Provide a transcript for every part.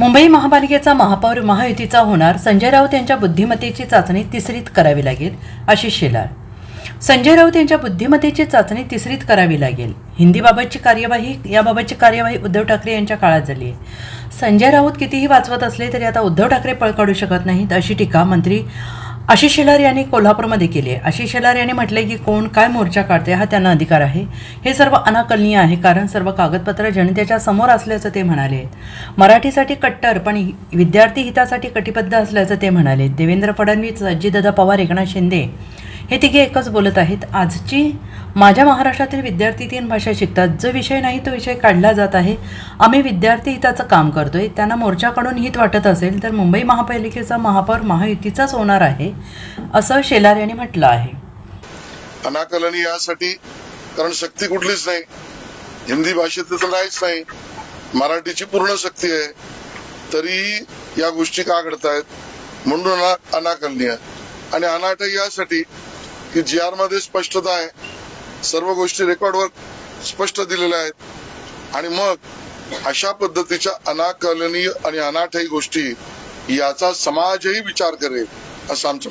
मुंबई महापालिकेचा महापौर महायुतीचा होणार संजय राऊत यांच्या बुद्धिमत्तेची चाचणी तिसरीत करावी लागेल अशी शेलार. संजय राऊत यांच्या बुद्धिमत्तेची चाचणी तिसरीत करावी लागेल. हिंदीबाबतची कार्यवाही याबाबतची कार्यवाही उद्धव ठाकरे यांच्या काळात झाली आहे. संजय राऊत कितीही वाचवत असले तरी आता उद्धव ठाकरे पळ काढू शकत नाहीत अशी टीका मंत्री आशिष शेलार यांनी कोल्हापूरमध्ये केले आशिष शेलार यांनी म्हटले की कोण काय मोर्चा काढते हा त्यांना अधिकार आहे. हे सर्व अनाकलनीय आहे कारण सर्व कागदपत्र जनतेच्या समोर असल्याचं ते म्हणाले मराठीसाठी कट्टर पण विद्यार्थी हितासाठी कटिबद्ध असल्याचं ते म्हणाले देवेंद्र फडणवीस अजितदादा पवार एकनाथ शिंदे हे तिघे एकच बोलत आहेत. आजची माझ्या महाराष्ट्रातील विद्यार्थी तीन भाषा शिकतात. जो विषय नाही तो विषय काढला जात आहे. आम्ही विद्यार्थी हिताचं काम करतोय. त्यांना मोर्चाकडून हित वाटत असेल तर मुंबई महापालिकेचा महापौर महायुतीचाच होणार आहे असं शेलार यांनी म्हटलं आहे. अनाकलनी यासाठी कारण शक्ती कुठलीच नाही. हिंदी भाषेत तर नाहीच नाही. मराठीची पूर्ण शक्ती आहे. तरीही या गोष्टी का घडतायत? म्हणून अनाकलनीय. आणि अनाट यासाठी की जी आरमध्ये स्पष्टता आहे. सर्व गोष्टी रेकॉर्डवर स्पष्ट दिलेल्या आहेत. आणि मग अशा पद्धतीच्या अनाकलनीय आणि अनाठही गोष्टी याचा समाजही विचार करेल असं आमचं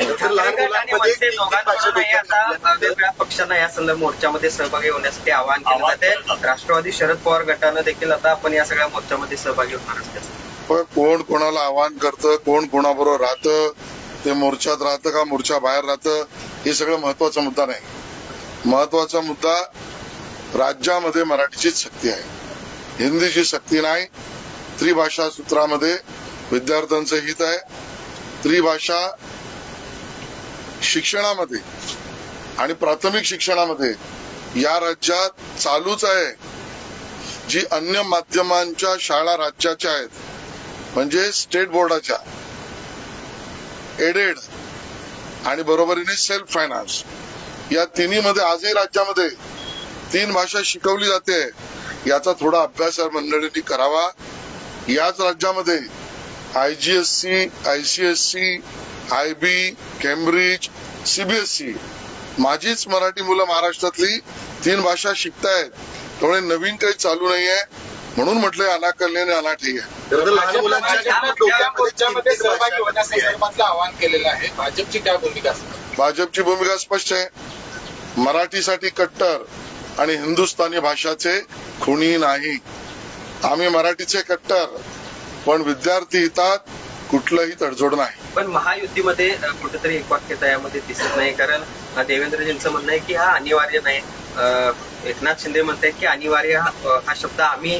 वेगवेगळ्या पक्षांना या संदर्भ मोर्चामध्ये सहभागी होण्यासाठी आवाहन केलं जाते. राष्ट्रवादी शरद पवार गटानं देखील आता आपण या सगळ्या मोर्चामध्ये सहभागी होणार असल्याचं पण कोण कोणाला आवाहन करतं कोण कोणाबरोबर राहतं ते मोर्चात राहतं का मोर्चा बाहेर राहतं? हे सगळं महत्त्वाचा मुद्दा नाही. महत्त्वाचा मुद्दा राज्यामध्ये मराठीचीच शक्ती आहे. हिंदीची शक्ती नाही. त्रिभाषा सूत्रामध्ये विद्यार्थ्यांचं हित आहे. त्रिभाषा शिक्षणामध्ये आणि प्राथमिक शिक्षणामध्ये या राज्यात चालूच आहे. जी अन्य माध्यमांच्या शाळा राज्याच्या आहेत म्हणजे स्टेट बोर्डाच्या एडेड आणि बरोबरीने सेल्फ फायनान्स या तिन्ही मध्ये आजही राज्यामध्ये तीन भाषा शिकवली जाते. याचा थोडा अभ्यास या मंडळींनी करावा. याच राज्यामध्ये I G S C I C S C I B Cambridge CBSE माझीच मराठी मुलं महाराष्ट्रातली तीन भाषा शिकतायत. त्यामुळे नवीन काही चालू नाहीये. म्हणून म्हटलंय अनाकल्याने अनाठी आहे आवाहन केलेलं आहे. भाजपची काय भूमिका असणार? भाजपची भूमिका स्पष्ट आहे. मराठीसाठी कट्टर आणि हिंदुस्थानी भाषाचे खुणी नाही. आम्ही मराठीचे कट्टर पण विद्यार्थी हितात कुठलंही तडजोड नाही. पण महायुतीमध्ये कुठेतरी एकवाक्यता यामध्ये दिसत नाही. कारण देवेंद्रजींचं म्हणणं आहे की हा अनिवार्य नाही. अ, एकनाथ शिंदे म्हणतायत की अनिवार्य हा शब्द आम्ही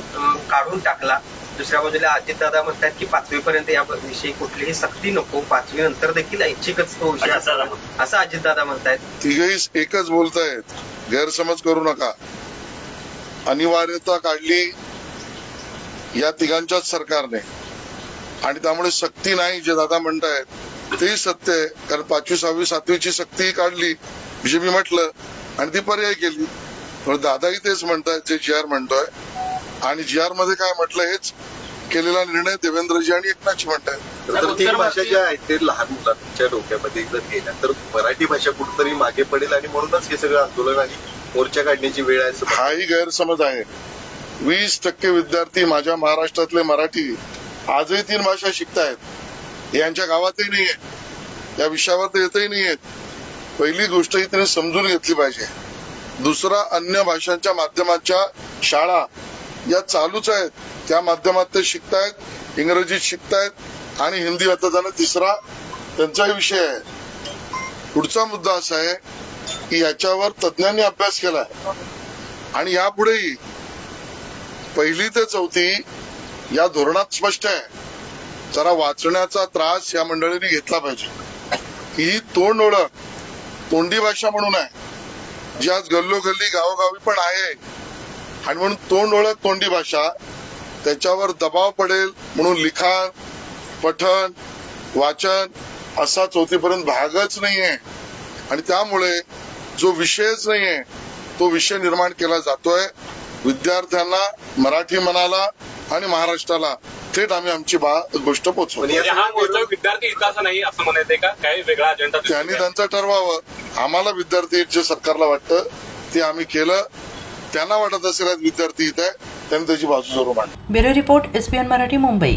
काढून टाकला. दुसऱ्या बाजूला अजितदादा म्हणतात की पाचवी पर्यंत या विषयी कुठलीही सक्ती नको. पाचवी नंतर देखील ऐच्छिकच तो विषय असावा असं अजितदादा म्हणतायत. तिघही एकच बोलतायत. गैरसमज करू नका. अनिवार्यता काढली या तिघांच्याच सरकारने. आणि त्यामुळे सक्ती नाही जे दादा म्हणतायत तेही सत्य आहे. कारण पाचवी सहावी सातवीची सक्ती काढली जे मी म्हटलं आणि ती पर्याय केली. पण दादाही तेच म्हणतायत जे जी आर म्हणतोय आणि जी आरमध्ये काय म्हटलं हेच केलेला निर्णय देवेंद्रजी आणि एकनाथजी म्हणतायत तर तीन भाषा ज्या आहेत ते लहान मुलांच्या डोक्यामध्ये जर गेल्या तर मराठी भाषा कुठेतरी मागे पडेल आणि म्हणूनच हे सगळं आंदोलन आणि मोर्चा काढण्याची वेळ आहे हाही गैरसमज आहे. वीस टक्के विद्यार्थी माझ्या महाराष्ट्रातले मराठी आजही तीन भाषा शिकतायत. हे यांच्या गावातही नाहीये. या विषयावर तर येतही नाहीयेत. पहिली गोष्ट ही त्यांनी समजून घेतली पाहिजे. दुसरा अन्य भाषांच्या माध्यमाच्या शाळा या चालूच आहेत त्या माध्यमात ते शिकतायत इंग्रजीत शिकतायत आणि हिंदी आता जाणं तिसरा त्यांचाही विषय आहे. पुढचा मुद्दा असा आहे की याच्यावर तज्ज्ञांनी अभ्यास केला आणि यापुढेही पहिली ते चौथी या धोरणात स्पष्ट आहे. जरा वाचण्याचा त्रास या मंडळींनी घेतला पाहिजे. ही तोंड ओळख तोंडी भाषा म्हणून आहे. जी आज गल्लोगल्ली गावोगावी पण आहे. आणि म्हणून तोंड ओळख तोंडी भाषा त्याच्यावर दबाव पडेल म्हणून लिखाण पठण वाचन असा चौथीपर्यंत भागच नाहीये. आणि त्यामुळे जो विषयच नाहीये तो विषय निर्माण केला जातोय. विद्यार्थ्यांना मराठी मनाला आणि महाराष्ट्राला थेट आम्ही आमची बा गोष्ट मोर्चा विद्यार्थी हिताचा नाही असं म्हणायचंय का? काही वेगळा अजेंडा त्यांनी त्यांचं ठरवावं. आम्हाला विद्यार्थी जे सरकारला वाटतं ते आम्ही केलं. त्यांना वाटत असेल विद्यार्थी इथे त्यांनी त्याची बाजू जरूर मांडली bureau report SPN Marathi Mumbai.